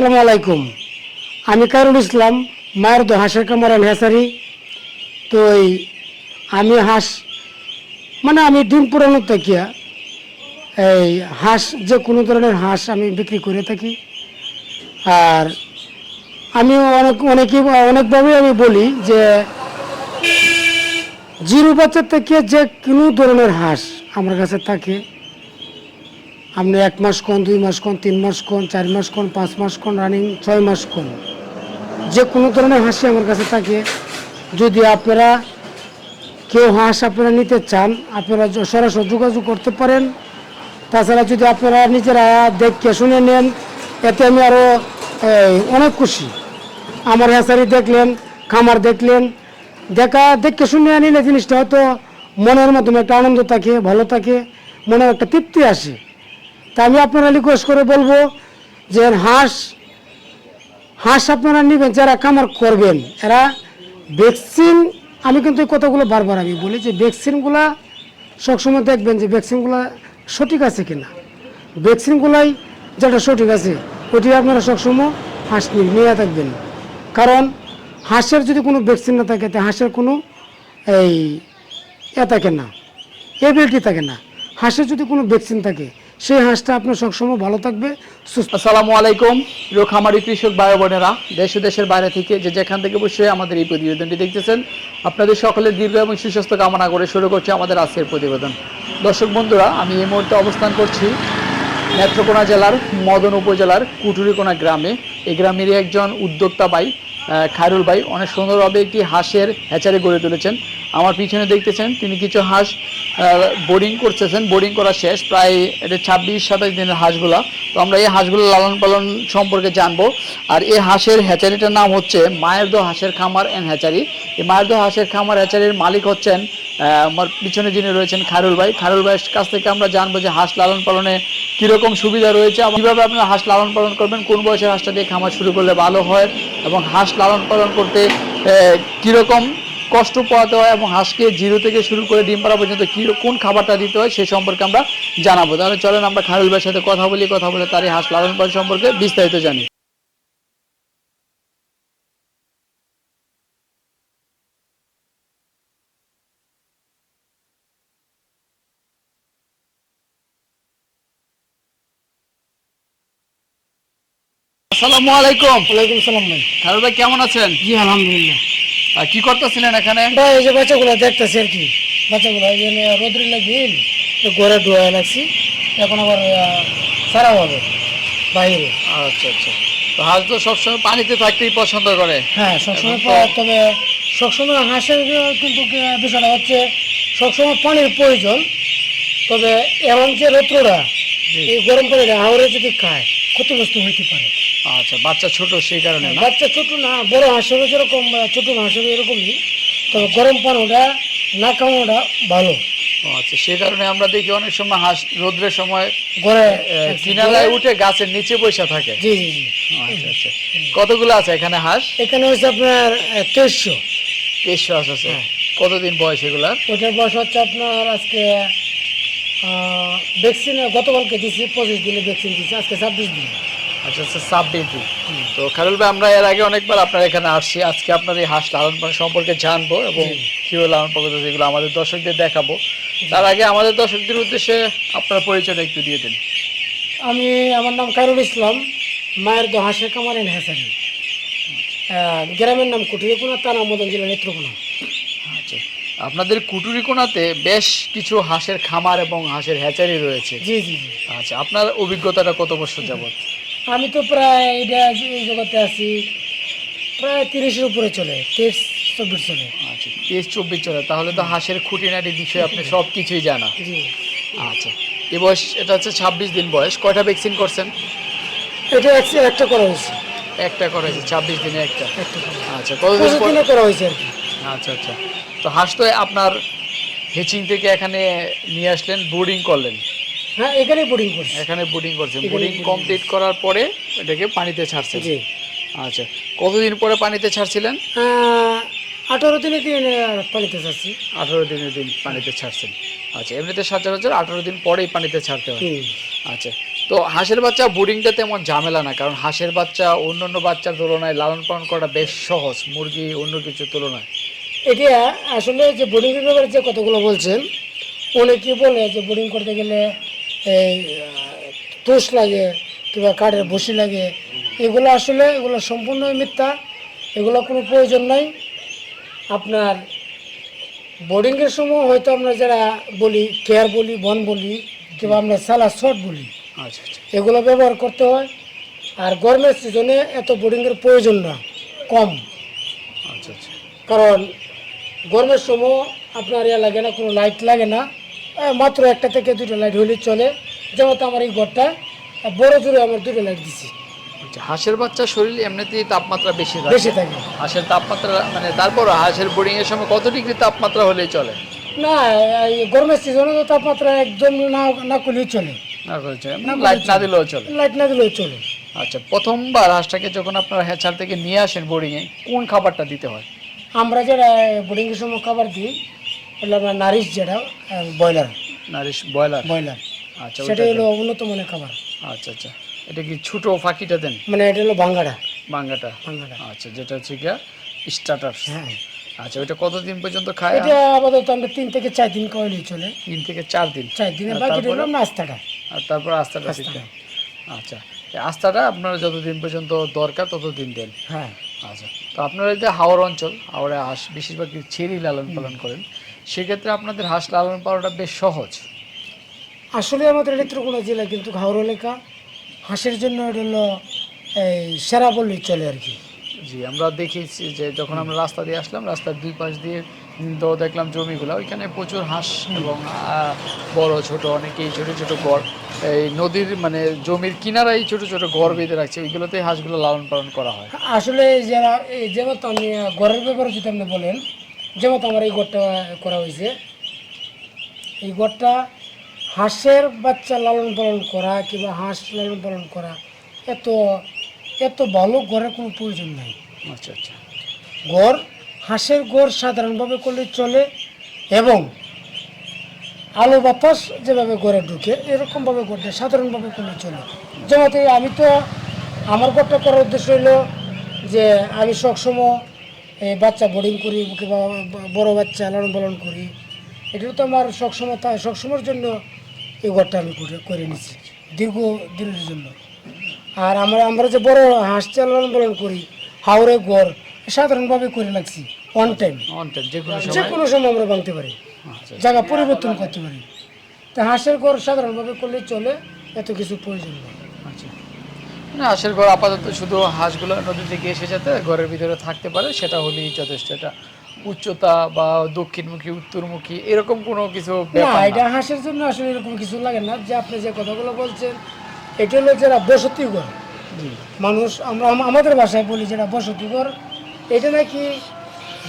আসসালামু আলাইকুম। আমি কারুল ইসলাম, মায়ের তো হাঁসের কামার হেসারি তো এই, আমি হাঁস মানে আমি ডিম পুরানো তাকিয়া এই হাঁস, যে কোনো ধরনের হাঁস আমি বিক্রি করে থাকি। আর আমি অনেক, অনেকে অনেকভাবে আমি বলি যে, জিরো বাচ্চার থেকে যে কোনো ধরনের হাঁস আমার কাছে থাকে। আপনি এক মাস কোন, দুই মাস কোন, তিন মাস কোন, চার মাস কোন, পাঁচ মাস কোন রানিং ছয় মাস কোন। যে কোনো ধরনের হাসি আমার কাছে থাকে। যদি আপনারা কেউ হাঁস আপনারা নিতে চান, আপনারা সরাসরি যোগাযোগ করতে পারেন। তাছাড়া যদি আপনারা নিজেরা দেখে শুনে নেন, এতে আমি আরও অনেক খুশি। আমার হ্যাসারি দেখলেন, খামার দেখলেন, দেখা, দেখে শুনে নিলে জিনিসটা হয়তো মনের মাধ্যমে একটা আনন্দ থাকে, ভালো থাকে মনে একটা তৃপ্তি আসে। তা আমি আপনারা রিকোয়েস্ট করে বলব যে হাঁস হাঁস আপনারা নেবেন, যারা কামার করবেন, এরা ভ্যাকসিন, আমি কিন্তু কথাগুলো বারবার আমি বলি যে ভ্যাকসিনগুলা সবসময় দেখবেন যে ভ্যাকসিনগুলো সঠিক আছে কিনা। ভ্যাকসিনগুলাই যেটা সঠিক আছে, ওটি আপনারা সবসময় হাঁস নিয়ে থাকবেন। কারণ হাঁসের যদি কোনো ভ্যাকসিন না থাকে, তা হাঁসের কোনো এই এ থাকে না, এবিলিটি থাকে না। হাঁসের যদি কোনো ভ্যাকসিন থাকে সেই হাঁসটা আপনার সবসময় ভালো থাকবে আসসালামু আলাইকুম, প্রিয় খামারি, কৃষক ভাই বোনেরা, দেশ দেশের বাইরে থেকে যে যেখান থেকে বসে আমাদের এই প্রতিবেদনটি দেখতেছেন, আপনাদের সকলের দীর্ঘ এবং সুস্বাস্থ্য কামনা করে শুরু করছি আমাদের আজকের প্রতিবেদন। দর্শক বন্ধুরা, আমি এই মুহূর্তে অবস্থান করছি নেত্রকোনা জেলার মদন উপজেলার কুটুরিকোনা গ্রামে। এই গ্রামেরই একজন উদ্যোক্তা ভাই খায়রুল ভাই, অনেক সুন্দরভাবে একটি হাঁসের হ্যাচারি গড়ে তুলেছেন। আমার পিছনে দেখতেছেন তিনি কিছু হাঁস বোর্ডিং করতেছেন। বোর্ডিং করা শেষ, প্রায় এটা ছাব্বিশ, সাতাশ দিনের হাঁসগুলা। তো আমরা এই হাঁসগুলো লালন পালন সম্পর্কে জানব। আর এই হাঁসের হ্যাচারিটার নাম হচ্ছে মায়ের দো হাঁসের খামার অ্যান্ড হ্যাচারি এই মায়ের দো হাঁসের খামার হ্যাচারির মালিক হচ্ছেন আমার পিছনে যিনি রয়েছেন খায়রুল ভাই। খায়রুল ভাইয়ের কাছ থেকে আমরা জানব যে হাঁস লালন পালনে কীরকম সুবিধা রয়েছে কীভাবে আপনারা হাঁস লালন পালন করবেন, কোন বয়সের হাঁসটা দিয়ে খামার শুরু করলে ভালো হয় এবং হাঁস লালন পালন করতে কীরকম কষ্ট পোয়াতে হয় এবং হাঁসকে জিরো থেকে শুরু করে ডিম পাড়া পর্যন্ত কি কোন খাবারটা দিতে হয় সে সম্পর্কে আমরা জানাব। তাহলে চলেন আমরা খারুল ভাইয়ের সাথে কথা বলি কথা বলে তার এই হাঁস লালন পালন সম্পর্কে বিস্তারিত জানি। আসসালামু আলাইকুম। ওয়ালাইকুম সালাম ভাই। খায়রুল ভাই কেমন আছেন? জি আলহামদুলিল্লাহ। আর কি করতেছিলেন এখানে? আমরা এই যে বাচ্চাগুলো দেখতেছি আর কি। বাচ্চাগুলো এই জন্য রোদ্রে লাগিয়ে ঘরে ধোয়া লাগছি। এখন আবার সারা হবে বাইরে। আচ্ছা আচ্ছা। তো হাঁস তো সবসময় পানিতে থাকতেই পছন্দ করে। হ্যাঁ সবসময় তবে সবসময় হাঁসের কিন্তু বিষয়টা হচ্ছে সবসময় পানির প্রয়োজন। তবে এমন যে রৌদ্রটা জি। এই গরম পানিটা হাওড়ে যদি খায় ক্ষতিগ্রস্ত হইতে পারে। আচ্ছা বাচ্চা ছোট সেই কারণে বাচ্চা ছোট না বড় হাঁসেরও যেরকম ছোট হাঁসেরও এরকমই। তবে গরম পানিটা না খাওয়াটা ভালো। আচ্ছা সেই কারণে আমরা দেখি অনেক সময় হাঁস রোদ্রের সময় ঘরে কিনারায় উঠে গাছের নিচে বসে থাকে। জি জি জি। আচ্ছা আচ্ছা। কতগুলো আছে এখানে হাঁস? এখানে হচ্ছে আপনার তেইশশো। তেইশশো হাঁস আছে। হ্যাঁ। কতদিন বয়স এগুলার? ওটার বয়স হচ্ছে আপনার আজকে ভ্যাকসিন গতকালকে দিছি পঁচিশ দিনে ভ্যাকসিন দিছি আজকে ছাব্বিশ দিন। আচ্ছা আচ্ছা ছাব্বিশ দিন তো খারুল ভাই আমরা এর আগে অনেকবার আপনার এখানে আসছি। আজকে আপনার এই হাঁস লালন পালন সম্পর্কে জানব এবং কীভাবে লালন পালন যেগুলো আমাদের দর্শকদের দেখাবো। তার আগে আমাদের দর্শকদের উদ্দেশ্যে আপনার পরিচয়টা একটু দিয়ে দিন। আমি আমার নাম কারুল ইসলাম। মায়ের দো হাঁসের কামার এন হাসানি। গ্রামের নাম কুটিরকুনা তানা মদন জেলা নেত্রকোনা। আচ্ছা আপনাদের কুটুরিকোনাতে বেশ কিছু হাঁসের খামার এবং হাঁসের হ্যাচারি রয়েছে। জি জি জি। আচ্ছা আপনার অভিজ্ঞতাটা কত বছর যাবত আমি তো প্রায় এটা এই জগতে আছি প্রায় তিরিশের উপরে চলে তেইশ চব্বিশ চলে। আচ্ছা তেইশ চব্বিশ চলে তাহলে তো হাঁসের খুঁটিনাটি বিষয়ে আপনি সব কিছুই জানা। জি। আচ্ছা এ বয়স এটা হচ্ছে ছাব্বিশ দিন বয়স কয়টা ভ্যাকসিন করছেন? এটা এক- একটা করা হয়েছে। একটা করা হয়েছে ছাব্বিশ দিনে একটা। আচ্ছা কতদিন করা হয়েছে আর কি। আচ্ছা আচ্ছা। তো হাঁস তো আপনার হেচিং থেকে এখানে নিয়ে আসলেন বোর্ডিং করলেন। হ্যাঁ এখানেই বোর্ডিং করছি। এখানে বোর্ডিং করছেন। এখানে বোর্ডিং কমপ্লিট করার পরে এটাকে পানিতে ছাড়ছেন। জি। আচ্ছা কতদিন পরে পানিতে ছাড়ছিলেন? আঠারো দিনে দিন পানিতে চাচ্ছি আঠারো দিনের দিন পানিতে ছাড়ছেন। আচ্ছা এমনিতে সচরাচর আঠারো দিন পরেই পানিতে ছাড়তে হয়। আচ্ছা তো হাঁসের বাচ্চা বোর্ডিংটা তেমন ঝামেলা না কারণ হাঁসের বাচ্চা অন্যান্য বাচ্চার তুলনায় লালন পালন করাটা বেশ সহজ মুরগি অন্য কিছুর তুলনায়। এটা আসলে যে বোর্ডিং ব্যাপারে যে কতগুলো বলছেন অনেকে বলে যে বোর্ডিং করতে গেলে এই তোষ লাগে কিংবা কাঠের বসি লাগে এগুলো আসলে এগুলো সম্পূর্ণ মিথ্যা। এগুলো কোনো প্রয়োজন নাই। আপনার বোর্ডিংয়ের সময় হয়তো আমরা যারা বলি কেয়ার বলি বন বলি কিংবা আমরা সালা শর্ট বলি আচ্ছা আচ্ছা। এগুলো ব্যবহার করতে হয়। আর গরমের সিজনে এত বোর্ডিংয়ের প্রয়োজন না কম। আচ্ছা আচ্ছা। কারণ গরমের সময় আপনার ইয়ে লাগে না কোনো লাইট লাগে না। মাত্র একটা থেকে দুটো লাইট হলে চলে। যেমন তো আমার এই ঘরটা বড় জুড়ে আমার দুটো লাইট দিছি। আচ্ছা হাঁসের বাচ্চা শরীরে এমনিতেই তাপমাত্রা বেশি থাকে। বেশি থাকে। হাঁসের তাপমাত্রা মানে তারপর হাঁসের বোর্ডিং এর সময় কত ডিগ্রি তাপমাত্রা হলেই চলে? না এই গরমের সিজনে তো তাপমাত্রা একদম না না করলেও চলে। না করেছে লাইট না দিলেও চলে। লাইট না দিলেও চলে। আচ্ছা প্রথমবার হাঁসটাকে যখন আপনারা হ্যাচার থেকে নিয়ে আসেন বোর্ডিং এ কোন খাবারটা দিতে হয়? আমরা যেটা বোর্ডিংয়ের সময় খাবার দিই হলো আমরা নারিশ যেটা ব্রয়লার। Nourish broiler? ব্রয়লার। আচ্ছা সেটা হলো উন্নত মানের খাবার। আচ্ছা আচ্ছা। এটা কি ছোট ফাঁকিটা দেন? মানে এটা হলো ভাঙ্গাটা বাঙ্গাটা। ভাঙ্গাটা আচ্ছা যেটা হচ্ছে গিয়া স্টার্টার হ্যাঁ। আচ্ছা ওইটা কতদিন পর্যন্ত খায়? এটা আপাতত আমরা তিন থেকে চার দিন খাওয়ালেই চলে। তিন থেকে চার দিন। চার আর বাকি তারপরে? হলো নাস্তাটা। আর তারপর। দিতে আচ্ছা এই আস্তাটা আপনারা যতদিন পর্যন্ত দরকার ততদিন দেন। হ্যাঁ। আচ্ছা তো আপনারা যদি হাওড় অঞ্চল হাওড়ে হাঁস বেশিরভাগ ছেড়ি লালন পালন করেন। সেক্ষেত্রে আপনাদের হাঁস লালন পালনটা বেশ সহজ। আসলে আমাদের ত্রিপুরা জেলা কিন্তু হাওড়া এলাকা হাঁসের জন্য এটা হলো এই সেরা বললেই চলে আর কি। জি আমরা দেখেছি যে যখন আমরা রাস্তা দিয়ে আসলাম রাস্তার দুই পাশ দিয়ে তো দেখলাম জমিগুলো। ওইখানে প্রচুর হাঁস এবং বড় ছোট অনেকেই ছোট ছোট গড়। এই নদীর মানে জমির কিনারাই ছোট ছোট গড় বেঁধে রাখছে। ওইগুলোতে হাঁসগুলো লালন পালন করা হয়। আসলে যারা এই যেমন ঘরের ব্যাপারে যদি আপনি বলেন যেমন আমার এই ঘরটা করা হয়েছে। এই ঘরটা হাঁসের বাচ্চা লালন পালন করা কিংবা হাঁস লালন পালন করা এত এত ভালো ঘরের কোনো প্রয়োজন নাই। আচ্ছা আচ্ছা। গড় হাঁসের গড় সাধারণভাবে করলে চলে এবং আলো বাতাস যেভাবে গড়ে ঢুকে এরকমভাবে গড়টা সাধারণভাবে করলে চলে। যেমন আমি তো আমার গড়টা করার উদ্দেশ্য হলো যে আমি সবসময় এই বাচ্চা বোর্ডিং করি কিংবা বড় বাচ্চা লালন পালন করি। এটা তো আমার সবসময় সবসময়ের জন্য এই ঘরটা আমি করে করে নিচ্ছি দীর্ঘ দিনের জন্য। আর আমরা আমরা যে বড় হাঁস লালন পালন করি হাওড়ে গড় সাধারণভাবে করে লাগছি অন টাইম অন টাইম যে কোনো সময়। আমরা ভাঙতে পারি আচ্ছা জায়গা পরিবর্তন করতে পারি। তা হাঁসের গড় সাধারণভাবে করলে চলে এত কিছু প্রয়োজন নেই। আচ্ছা। হাঁসের ঘর আপাতত শুধু হাঁসগুলো নদী থেকে এসে যাতে ঘরের ভিতরে থাকতে পারে সেটা হলেই যথেষ্ট। এটা উচ্চতা বা দক্ষিণমুখী উত্তরমুখী এরকম কোনো কিছু না এটা হাঁসের জন্য আসলে এরকম কিছু লাগে না যে আপনি যে কথাগুলো বলছেন এটা হলো যারা বসতি ঘর। মানুষ আমরা আমাদের ভাষায় বলি যেটা বসতি ঘর এটা নাকি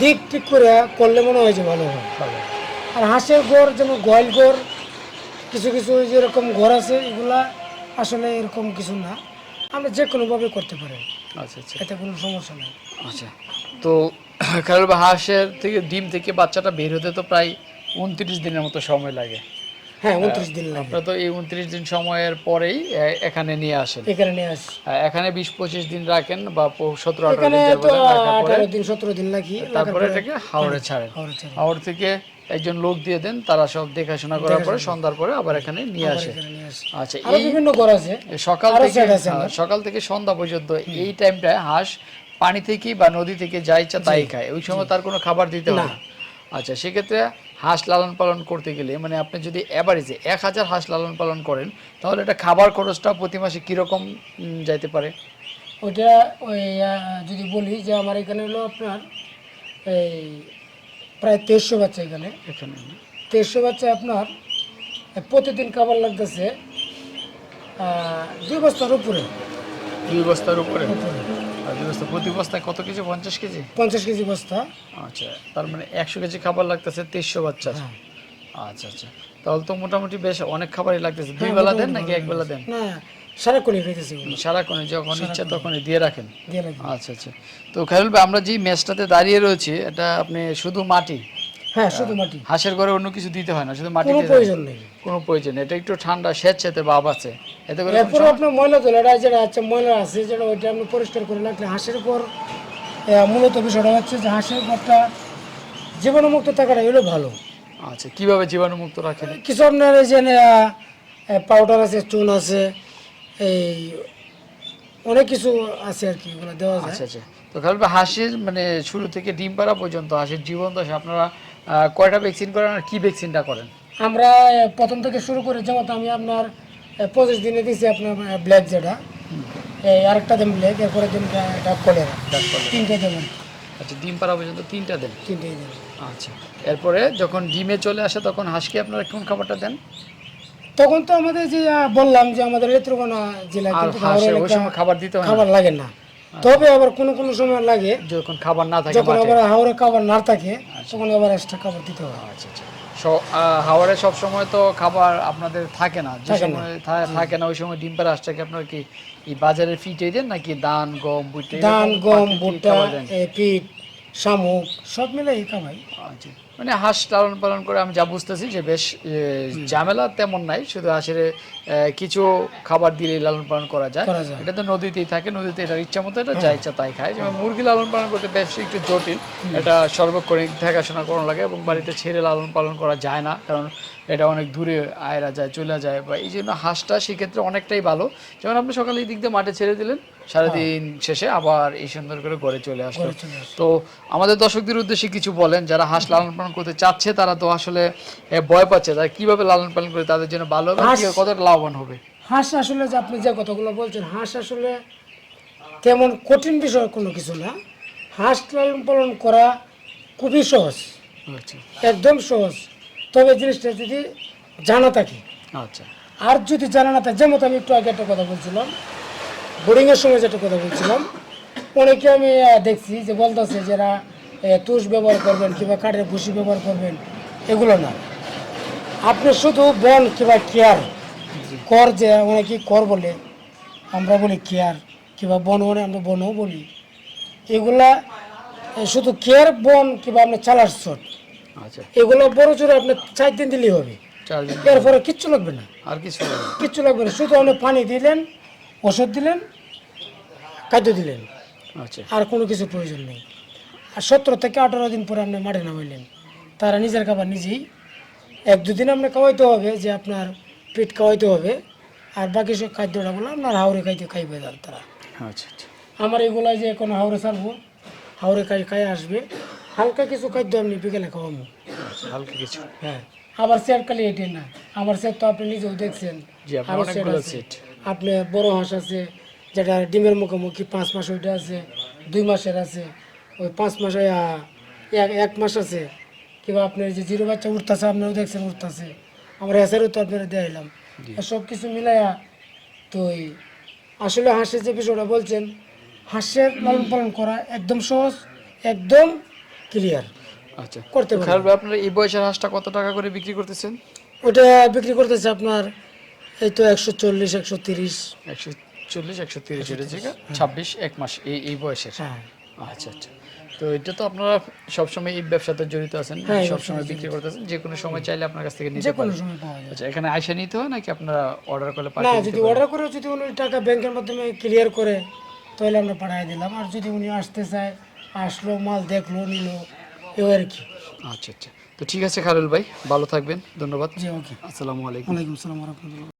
দিক ঠিক করে করলে মনে হয় যে ভালো হয়। ভালো। আর হাঁসের ঘর যেমন গয়েল ঘর কিছু কিছু যেরকম ঘর আছে এগুলা আসলে এরকম কিছু না। আমরা যে কোনোভাবে করতে পারি আচ্ছা আচ্ছা। এতে কোনো সমস্যা নেই। আচ্ছা। তো কারণ হাঁসের থেকে ডিম থেকে বাচ্চাটা বের হতে তো প্রায় উনত্রিশ দিনের মতো সময় লাগে। হ্যাঁ উনত্রিশ দিন লাগে। আপনারা তো এই উনত্রিশ দিন সময়ের পরেই এখানে নিয়ে আসেন। এখানে নিয়ে আসি। এখানে বিশ পঁচিশ দিন রাখেন বা সতেরো আঠারো দিন সতেরো দিন লাগি। তারপরে এটাকে হাওড়ে ছাড়েন। হাওড়ে হাওড় থেকে একজন লোক দিয়ে দেন তারা সব দেখাশোনা করার পরে সন্ধ্যার পরে আবার এখানে নিয়ে আসে। আচ্ছা এই বিভিন্ন ঘর আছে। সকাল থেকে হ্যাঁ, সকাল থেকে সন্ধ্যা পর্যন্ত এই টাইমটায় হাঁস পানি থেকে বা নদী থেকে যা ইচ্ছা তাই খায়। ওই সময় তার কোনো খাবার দিতে হয় আচ্ছা সেক্ষেত্রে হাঁস লালন পালন করতে গেলে মানে আপনি যদি অ্যাভারেজে এক হাজার হাঁস লালন পালন করেন তাহলে এটা খাবার খরচটা প্রতি মাসে কীরকম যাইতে পারে? ওইটা ওই যদি বলি যে আমার এখানে হলো আপনার এই প্রায় তেইশশো বাচ্চা এখানে। তেইশশো বাচ্চা আপনার প্রতিদিন খাবার লাগতেছে দুই বস্তার উপরে। দুই বস্তার উপরে? দুই বস্তা প্রতি বস্তায় কত কেজি? পঞ্চাশ কেজি? পঞ্চাশ কেজি বস্তা। আচ্ছা তার মানে একশো কেজি খাবার লাগতেছে তেইশশো বাচ্চা হ্যাঁ। আচ্ছা আচ্ছা। তাহলে তো মোটামুটি বেশ অনেক খাবারই লাগতেছে। দুই বেলা দেন নাকি এক বেলা দেন? না সারাক্ষণই খাইতেছে ওগুলো সারাক্ষণে যখন ইচ্ছা তখনই দিয়ে রাখেন? আচ্ছা আচ্ছা। তো খায়রুল ভাই আমরা যে ম্যাচটাতে দাঁড়িয়ে রয়েছি এটা আপনি শুধু মাটি? হ্যাঁ শুধু মাটি। হাঁসের ঘরে অন্য কিছু দিতে হয় না শুধু মাটি কোনো প্রয়োজন নেই। কোনো প্রয়োজন নেই। এটা একটু ঠান্ডা স্বেচ্ছাতে ভাব আছে। এতে করে এরপর আপনার ময়লা তোলা এটা যেটা আছে ময়লা আছে যেটা ওইটা আপনি পরিষ্কার করে রাখলে হাঁসের উপর মূলত বিষয়টা হচ্ছে যে হাঁসের উপরটা জীবাণুমুক্ত থাকাটা এগুলো ভালো। আচ্ছা কীভাবে জীবাণুমুক্ত রাখেন? কিছু আপনার এই যে পাউডার আছে চুন আছে এই অনেক কিছু আছে আর কি ওগুলো দেওয়া যায়। আচ্ছা আচ্ছা। তো খালি হাঁসের মানে শুরু থেকে ডিম পাড়া পর্যন্ত হাঁসের জীবন দশা আপনারা কয়টা ভ্যাকসিন করেন আর কি ভ্যাকসিনটা করেন? আমরা প্রথম থেকে শুরু করে যেমন আমি আপনার পঁচিশ দিনে দিয়েছি আপনার ব্ল্যাক যেটা। এই আরেকটা দেন ব্ল্যাক এরপরে দিন এটা কলেরা তিনটে দেবেন আচ্ছা ডিম পাড়া পর্যন্ত তিনটা দেন? তিনটেই দেবেন আচ্ছা। এরপরে যখন ডিমে চলে আসে তখন হাঁসকে আপনারা কোন খাবারটা দেন? তখন তো আমাদের যে বললাম যে আমাদের নেত্রকোনা জেলা কিন্তু হাঁসের খাবারের ওই একটা সময় খাবার দিতে খাবার লাগে না। তবে আবার কোনো কোনো সময় লাগে যখন খাবার না থাকে যখন আবার হাওড়ে খাবার না থাকে তখন আবার এক্সট্রা খাবার দিতে হয়। আচ্ছা আচ্ছা। হাওড়ে সব সময় তো খাবার আপনাদের থাকে না? যে সময় থাকে না ওই সময় ডিম পাড়া হাঁসটাকে আপনার কি এই বাজারের ফিটে দেন নাকি ধান গম ভুট্টা ধান গম ভুট্টা খাবার পিঠ শামুক সব মিলে এই খাবাই আচ্ছা। মানে হাঁস লালন পালন করে আমি যা বুঝতেছি যে বেশ ঝামেলা তেমন নাই শুধু হাঁসের কিছু খাবার দিলে লালন পালন করা যায়। হ্যাঁ। এটা তো নদীতেই থাকে নদীতে এটা ইচ্ছা মতো এটা যা ইচ্ছা তাই খায় যেমন মুরগি লালন পালন করতে বেশ একটু জটিল এটা সর্বক্ষণিক দেখাশোনা করানো লাগে এবং বাড়িতে ছেড়ে লালন পালন করা যায় না কারণ এটা অনেক দূরে আয়রা যায় চলে যায় বা এই জন্য হাঁসটা সেক্ষেত্রে অনেকটাই ভালো যেমন আপনি সকালে এই দিক দিয়ে মাঠে ছেড়ে দিলেন সারাদিন শেষে আবার এই সুন্দর করে ঘরে চলে আসলো ঘরে চলে আসলো। তো আমাদের দর্শকদের উদ্দেশ্যে কিছু বলেন যারা হাঁস লালন পালন করতে চাচ্ছে তারা তো আসলে ভয় পাচ্ছে। তারা কীভাবে লালন পালন করে তাদের জন্য ভালো হবে? কতটা লাভবান হবে? হাঁস আসলে যে আপনি যে কথাগুলো বলছেন হাঁস আসলে তেমন কঠিন বিষয় কোনো কিছু না। হাঁস লালন পালন করা খুবই সহজ। আচ্ছা। একদম সহজ। তবে জিনিসটা যদি জানা থাকে। আচ্ছা। আর যদি জানা না থাকে যেমন আমি একটু আগে একটা কথা বলছিলাম বোর্ডিংয়ের সময় যেটা কথা বলছিলাম অনেকে আমি দেখছি যে বলতেছে যারা তুষ ব্যবহার করবেন কিংবা কাঠের ভুসি ব্যবহার করবেন এগুলো না। আপনি শুধু বন কিংবা কেয়ার কর যে অনেকে কর বলে আমরা বলি কেয়ার কিংবা বন মানে আমরা বনও বলি। এগুলা শুধু কেয়ার বন কিংবা আপনার চালার চট আচ্ছা। এগুলো বড় জোরে আপনার চার দিন দিলেই হবে। এরপরে কিচ্ছু লাগবে না। আর কিছু কিচ্ছু লাগবে না। শুধু আপনি পানি দিলেন ওষুধ দিলেন খাদ্য দিলেন। আচ্ছা। আর কোনো কিছু প্রয়োজন নেই। আর সতেরো থেকে আঠারো দিন পরে আপনি মাঠে নামাইলেন। তারা নিজের খাবার নিজেই এক দুদিন আপনি খাওয়াইতে হবে যে আপনার পেট খাওয়াইতে হবে আর বাকি সব খাদ্যটা বলে আপনার হাওড়ে খাইতে খাইবে তার- তারা আচ্ছা আচ্ছা। আমার এগুলো যে কোনো হাওড়ে ছাড়বো হাওড়ে খাই খাই আসবে হালকা কিছু খাদ্য আপনি বিকেলে খাওয়াবো। আচ্ছা, হালকা কিছু। হ্যাঁ আবার সেট খালি এটি না আমার সেট তো আপনি নিজেও দেখছেন। আপনার আছে। সেট। আপনি বড় হাঁস আছে যেটা ডিমের মুখোমুখি পাঁচ মাস ওইটা আছে দুই মাসের আছে ওই পাঁচ মাস এক এক মাস আছে। কিংবা আপনার যে জিরো বাচ্চা উঠতেছে আপনারাও দেখছেন উঠতেছে। আমরা এসেরও তো আপনারা দেখাইলাম। সব কিছু মিলাইয়া তো এই আসলে হাঁসের যে বিষয়টা বলছেন হাঁসের লালন পালন করা একদম সহজ একদম ক্লিয়ার আচ্ছা। করতে খারাপ আপনারা এই বয়সের হাঁসটা কত টাকা করে বিক্রি করতেছেন? ওটা বিক্রি করতেছে আপনার এই তো একশো চল্লিশ একশো তিরিশ। একশো চল্লিশ একশো তিরিশ এটা ছাব্বিশ এক মাস এই এই বয়সের? হ্যাঁ। আচ্ছা আচ্ছা। তো এটা তো আপনারা সবসময় এই ব্যবসাতে জড়িত আছেন হ্যাঁ, সবসময় বিক্রি করতেছেন যে কোনো সময় চাইলে আপনার কাছ থেকে নিতে পারেন। সময় পাওয়া যায়। আচ্ছা এখানে আয়সা নিতে হয় নাকি আপনারা অর্ডার করলে না যদি অর্ডার করে যদি উনি টাকা ব্যাংকের মাধ্যমে ক্লিয়ার করে তাহলে আমরা পাঠিয়ে দিলাম। আর যদি উনি আসতে চায় আসলো মাল দেখল নিল এও আর কি। আচ্ছা আচ্ছা। তো ঠিক আছে খারুল ভাই ভালো থাকবেন ধন্যবাদ। জি ওকে। আসসালামু আলাইকুম। ওয়ালাইকুম আসসালাম রহমতুল্লাহ।